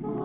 Слава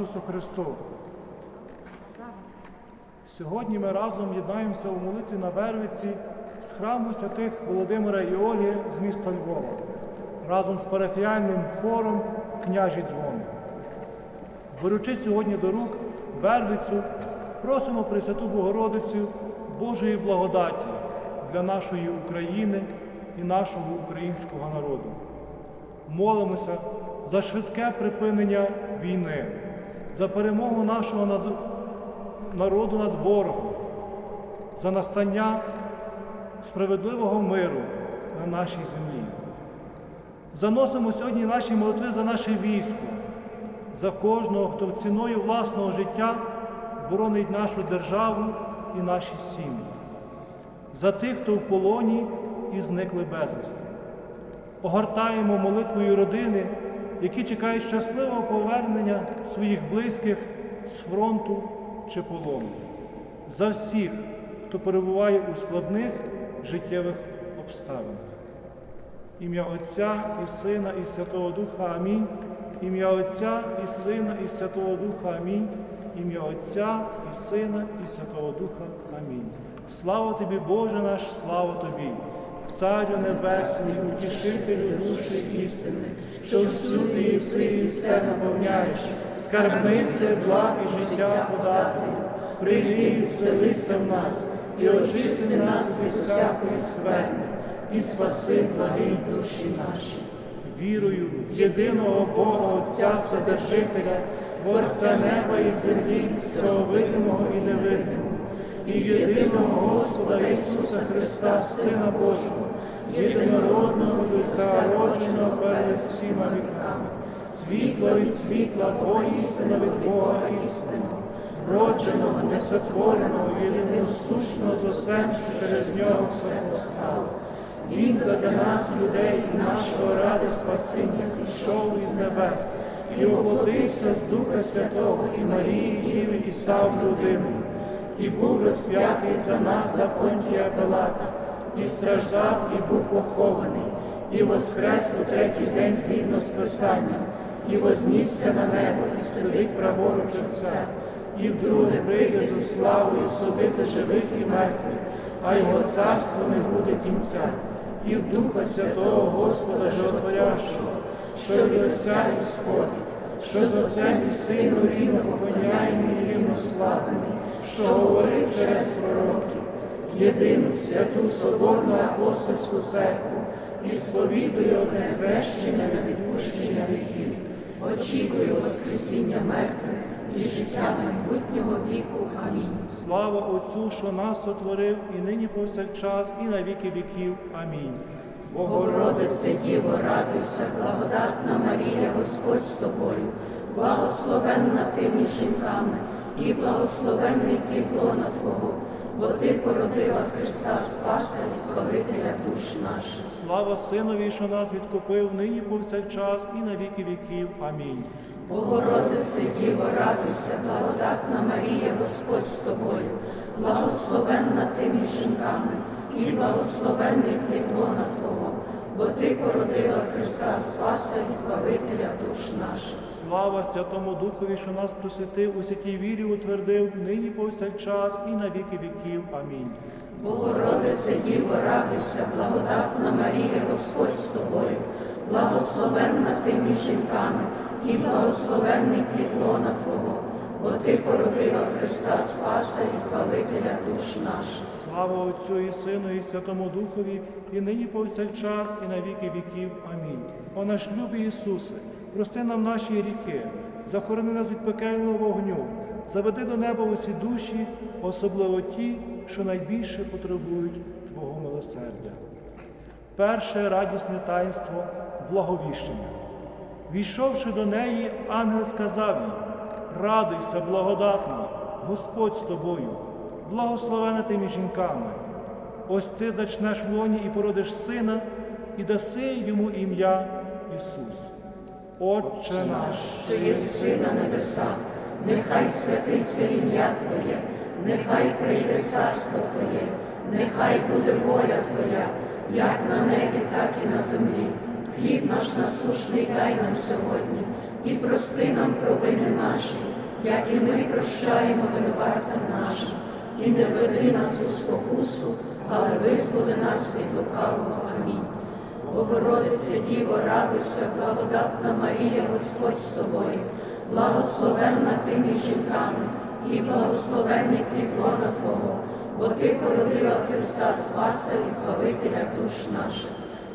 Ісусу Христу! Сьогодні ми разом єднаємося у молитві на Вервиці з храму святих Володимира і Ольги з міста Львова, разом з парафіальним хором княжі дзвони. Беручи сьогодні до рук Вервицю, просимо Пресвяту Богородицю Божої благодаті для нашої України і нашого українського народу. Молимося за швидке припинення війни, за перемогу нашого над- народу над ворогом, за настання справедливого миру на нашій землі. Заносимо сьогодні наші молитви за наше військо, за кожного, хто ціною власного життя боронить нашу державу і наші сім'ї, за тих, хто в полоні і зникли безвісти. Огортаємо молитвою родини, які чекають щасливого повернення своїх близьких з фронту чи полону. За всіх, хто перебуває у складних життєвих обставинах. Ім'я Отця і Сина, і Святого Духа Амінь. Ім'я Отця і Сина, і Святого Духа Амінь. Ім'я Отця і Сина, і Святого Духа Амінь. Слава тобі, Боже наш, слава тобі, Царю Небесний, утішителю душі істини, що всюди єси і все наповняєш, скарбнице благ і життя подателю. Прийди і в нас, і очисти нас від всякої скверни, і спаси благий душі наші. Вірую в єдиного Бога Отця Вседержителя, Творця неба і землі, всього видимого і невидимого, і єдиного Господа Ісуса Христа, Сина Божого, єдинородного Отця, родженого перед всіма віками, світла від світла, Бога від Бога істинного, родженого, несотвореного, єдиносущного з Отцем, що через нього все постало. Він задля нас, людей і нашого ради спасіння, зійшов із небес і оплотився з Духа Святого і Марії Діви і став людиною, і був розп'ятий за нас за Понтія Пилата, і страждав, і був похований, і воскрес у третій день згідно з Писанням, і вознісся на небо, і сидить праворуч Отця, і вдруге прийде зі славою судити живих і мертвих, а його царство не буде кінця. І в Духа Святого Господа Животворящого, що від Отця і сходить, що з Отцем і Сину рівно поклоняємо і рівно славлений, що говорив через пророків, єдину святу соборну апостольську церкву і сповідує одне хрещення на відпущення гріхів, очікує Воскресіння мертвих і життя майбутнього віку. Амінь. Слава Отцю, що нас сотворив, і нині повсякчас, і на віки віків. Амінь. Богородице Діво, радуйся, благодатна Марія, Господь з тобою, благословенна ти між жінками, і благословенний плітлона Твого, бо ти породила Христа Спаса і Збавителя душ наших. Слава Синові, що нас відкупив нині повсякчас і на віки віків. Амінь. Богородице Діво, радуйся, благодатна Марія, Господь з тобою, благословенна ти між жінками, і благословенний плід лона Твого, бо ти породила Христа Спаса і Збавителя душ наших. Слава Святому Духові, що нас просвятив, у святій вірі утвердив, нині повсякчас і на віки віків. Амінь. Богородице Діво, радуйся, благодатна Марія, Господь з тобою, благословенна ти між жінками, і благословенний плід лона Твого, бо ти породила Христа Спаса і Збавителя душ наших. Слава Отцю і Сину, і Святому Духові, і нині повсякчас, і на віки віків. Амінь. О наш любий Ісусе, прости нам наші гріхи, захорони нас від пекельного вогню, заведи до неба усі душі, особливо ті, що найбільше потребують Твого милосердя. Перше радісне таїнство благовіщення. Війшовши до неї, ангел сказав їй: Радуйся, благодатна, Господь з тобою, благословена ти між жінками. Ось ти зачнеш в лоні і породиш сина, і даси йому ім'я Ісус. Отче наш, що єси на небесах, нехай святиться ім'я Твоє, нехай прийде царство Твоє, нехай буде воля Твоя, як на небі, так і на землі. Хліб наш насушний дай нам сьогодні, і прости нам провини наші, як і ми прощаємо винуватцям нашим, і не веди нас у спокусу, але визволи нас від лукавого. Амінь. Богородице Діво, радуйся, благодатна Марія, Господь з тобою, благословенна ти між жінками, і благословенний плідлона Твого, бо ти породила Христа Спаса і Збавителя душ наших.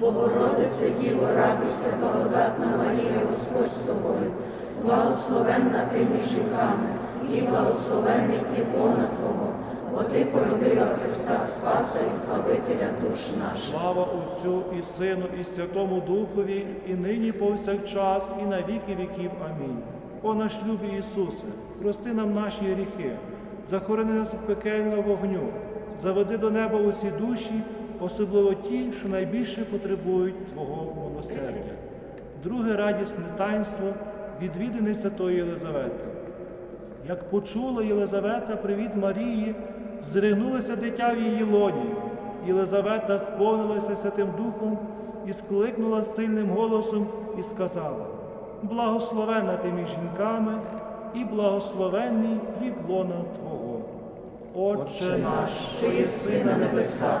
Богородице Діво, радуйся, благодатна Марія, Господь з тобою, благословенна ти між жінками, і благословенний плід лона Твого, бо ти породила Христа Спаса і Збавителя душ наших. слава Отцю і Сину, і Святому Духові, і нині повсякчас, і на віки віків. Амінь. О наш любий Ісусе, прости нам наші гріхи, захорони нас від пекельного вогню, заведи до неба усі душі, особливо ті, що найбільше потребують Твого милосердя. Друге радісне таїнство відвідини Святої Єлизавети. Як почула Єлизавета привіт Марії, зригнулося дитя в її лоні. Єлизавета сповнилася Святим Духом і скликнула сильним голосом і сказала: благословена ти між жінками, і благословенний плід лона Твого. Отче наш, що єси на небесах,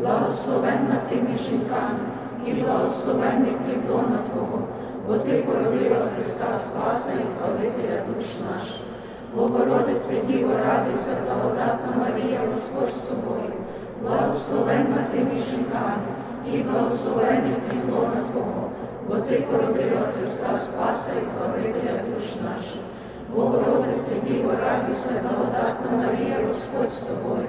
благословенна ти між жінками, і благословенний плід лона Твого, бо ти породила Христа Спаса і Збавителя душ наших. Богородице, Діво, радуйся, благодатна Марія, Господь з тобою, благословенна ти між жінками, і благословенний плідлона Твого, бо ти породила Христа Спаса і Збавителя душ наших. Богородице, Діво, радуйся, благодатна Марія, Господь з тобою,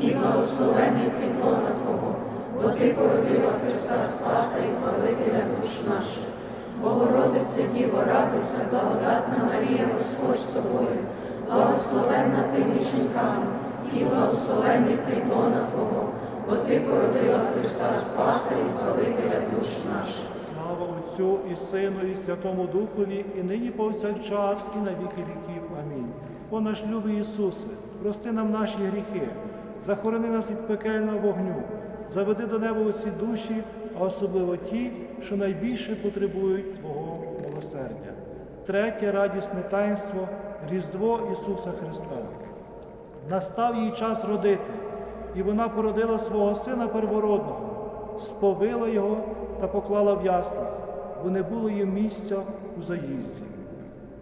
і благословений плід лона Твого, бо ти породила Христа Спаса і Збавителя душ наших. Богородице, Діво, радуйся, благодатна Марія, Господь з тобою, благословенна ти між жінками, і благословений плід Твого, бо ти породила Христа Спаса і Збавителя душ наших. Слава Отцю і Сину, і Святому Духові, і нині повсякчас, і на віки віків. Амінь. О наш любий Ісусе, прости нам наші гріхи, захорони нас від пекельного вогню, заведи до неба усі душі, а особливо ті, що найбільше потребують Твого милосердя. Третє радісне таїнство Різдво Ісуса Христа. Настав їй час родити, і вона породила свого сина первородного, сповила його та поклала в яслах, бо не було їм місця у заїзді.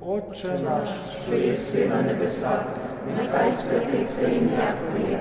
Отче наш, що єси на небесах, нехай святиться ім'я Твоє,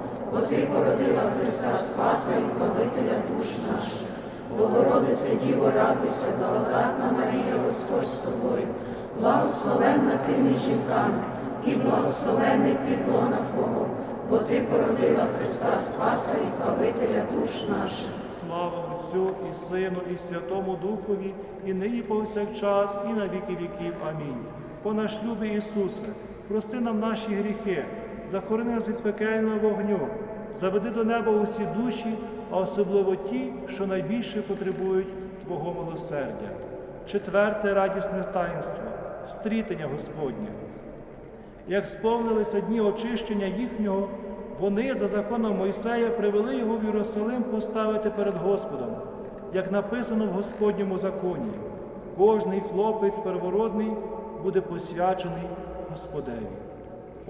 бо Ти породила Христа Спаса і Збавителя душ наших. Богородице Діво, радуйся, благодатна Марія, Господь з тобою, благословенна ти між жінками, і благословений плід лона Твого, бо Ти породила Христа Спаса і Збавителя душ наших. Слава Отцю і Сину, і Святому Духові, і нині повсякчас, і на віки віків. Амінь. По наш любий Ісусе, прости нам наші гріхи, захорони нас від пекельного вогню, заведи до неба усі душі, а особливо ті, що найбільше потребують Твого милосердя. Четверте радісне таїнство стрітення Господнє. Як сповнилися дні очищення їхнього, вони за законом Мойсея привели його в Єрусалим поставити перед Господом, як написано в Господньому законі. Кожний хлопець первородний буде посвячений Господеві.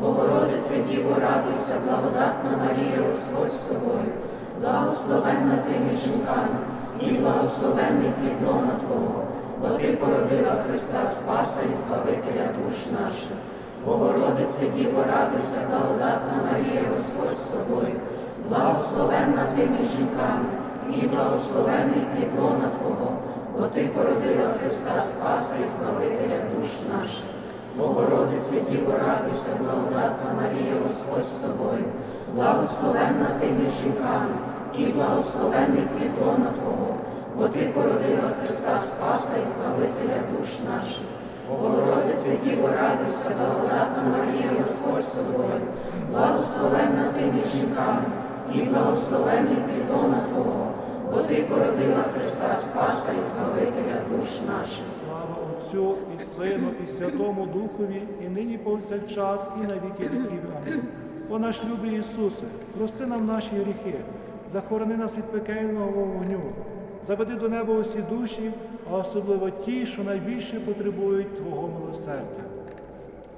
Богородице Діво, радуйся, благодатна Марія, Господь з тобою, благословенна ти між жінками, і благословенний плід лона Твого, бо Ти породила Христа Спаса і Збавителя душ наших. Богородице Діво, радуйся, благодатна Марія, Господь з тобою, благословенна ти між жінками, і благословенний плід лона Твого, бо Ти породила Христа Спаса і Збавителя душ наших. Богородице Діво, радуйся, благодатна Марія, Господь з тобою, благословенна ти між жінками, і благословенний плід лона Твого, бо Ти породила Христа Спаса і Збавителя душ наших. Богородице Діво, радуйся, благодатна Марія, Господь з тобою, благословенна ти між жінками, і благословенний плід лона Твого, бо Ти породила Христа Спаса і Збавителя душ наших. слава Отцю і Сину, і Святому Духові, і нині повсякчас, і на віки віків. Амінь. О наш любий Ісусе, прости нам наші гріхи, захорони нас від пекельного вогню, заведи до неба усі душі, а особливо ті, що найбільше потребують Твого милосердя.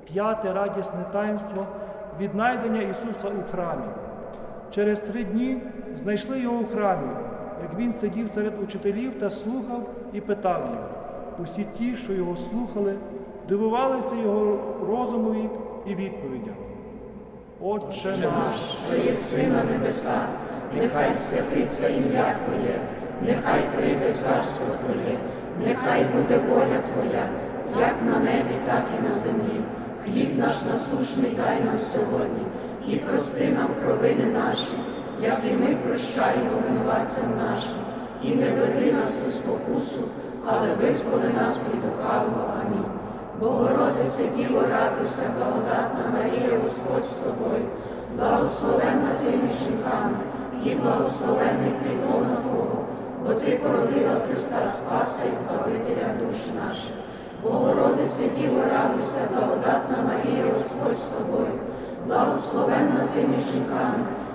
П'яте радісне таїнство віднайдення Ісуса у храмі. Через три дні знайшли його у храмі, як він сидів серед учителів та слухав і питав їх. Усі ті, що його слухали, дивувалися його розумові і відповідям. Отче наш, що єси на небесах, нехай святиться ім'я Твоє, нехай прийде царство Твоє, нехай буде воля Твоя, як на небі, так і на землі. Хліб наш насушний дай нам сьогодні, і прости нам провини наші, як і ми прощаємо винуватцям нашим, і не веди нас у спокусу, але визволи нас від лукавого. Амінь. Богородице Діво, радуйся, благодатна Марія, Господь з тобою, благословенна ти між жінками, і благословенний плідлона Твого, бо ти породила Христа Спаса і Збавителя душ наших. Богородице Діво, радуйся, благодатна Марія, Господь з тобою, благословенна ти між жінками,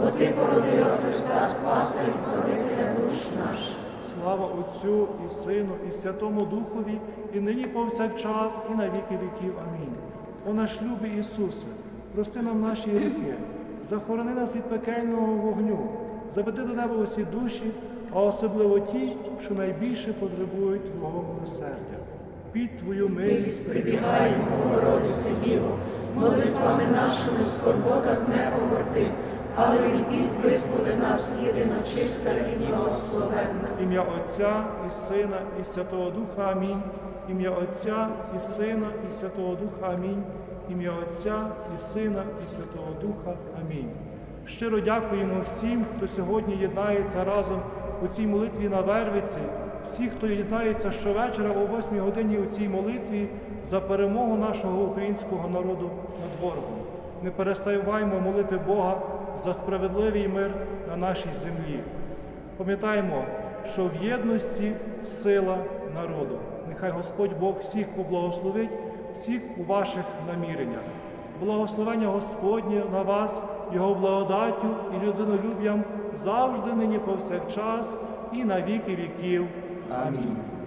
бо ти породила Христа Спаса і Збавителя душ наших. слава Отцю і Сину, і Святому Духові, і нині повсякчас, і на віки віків. Амінь. О наш любий Ісусе, прости нам наші гріхи, захорони нас від пекельного вогню, заведи до неба усі душі, а особливо ті, що найбільше потребують Твого милосердя. Під Твою милість Прибігаємо, Богородице Діво, молитвами нашими в скорботах не погорди, але від бід визволи нас єдино чиста і благословенна. Ім'я Отця і Сина, і Святого Духа Амінь. Ім'я Отця і Сина, і Святого Духа Амінь. Ім'я Отця і Сина, і Святого Духа Амінь. Щиро дякуємо всім, хто сьогодні єднається разом у цій молитві на Вервиці, всі, хто єднається щовечора о 8 годині у цій молитві за перемогу нашого українського народу над ворогом. Не переставаймо молити Бога за справедливий мир на нашій землі. Пам'ятаємо, що в єдності сила народу. Нехай Господь Бог всіх поблагословить, всіх у ваших наміреннях. Благословення Господнє на вас, Його благодаттю і людинолюб'ям завжди нині повсякчас і на віки віків. Амінь.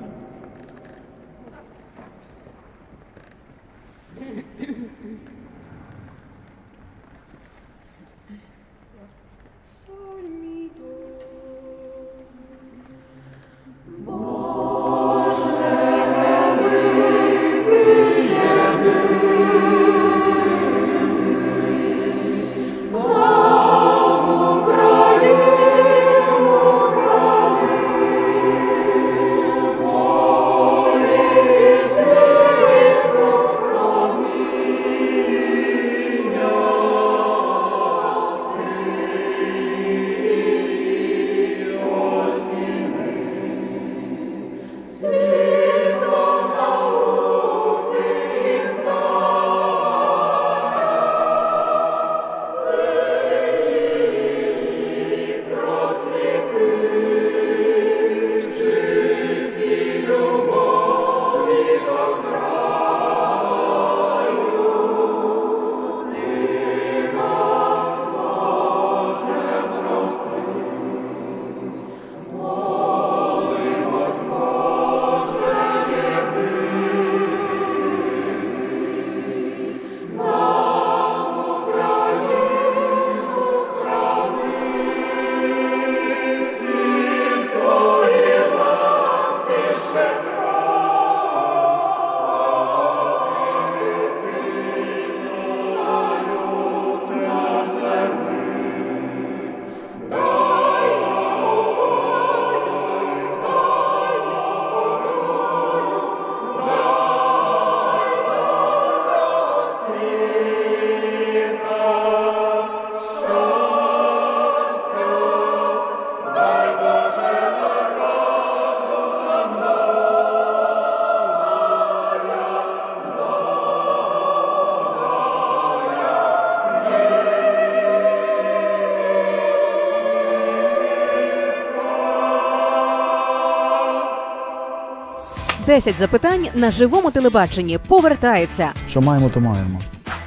10 запитань на живому телебаченні повертається. Що маємо, то маємо.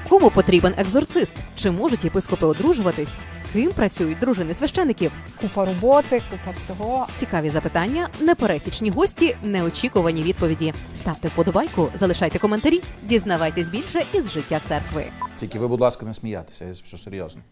Кому потрібен екзорцист? Чи можуть єпископи одружуватись? Ким працюють дружини священиків? Купа роботи, купа всього. Цікаві запитання, непересічні гості, неочікувані відповіді. Ставте вподобайку, залишайте коментарі, дізнавайтесь більше із життя церкви. Тільки ви, будь ласка, не сміятися, я що серйозно.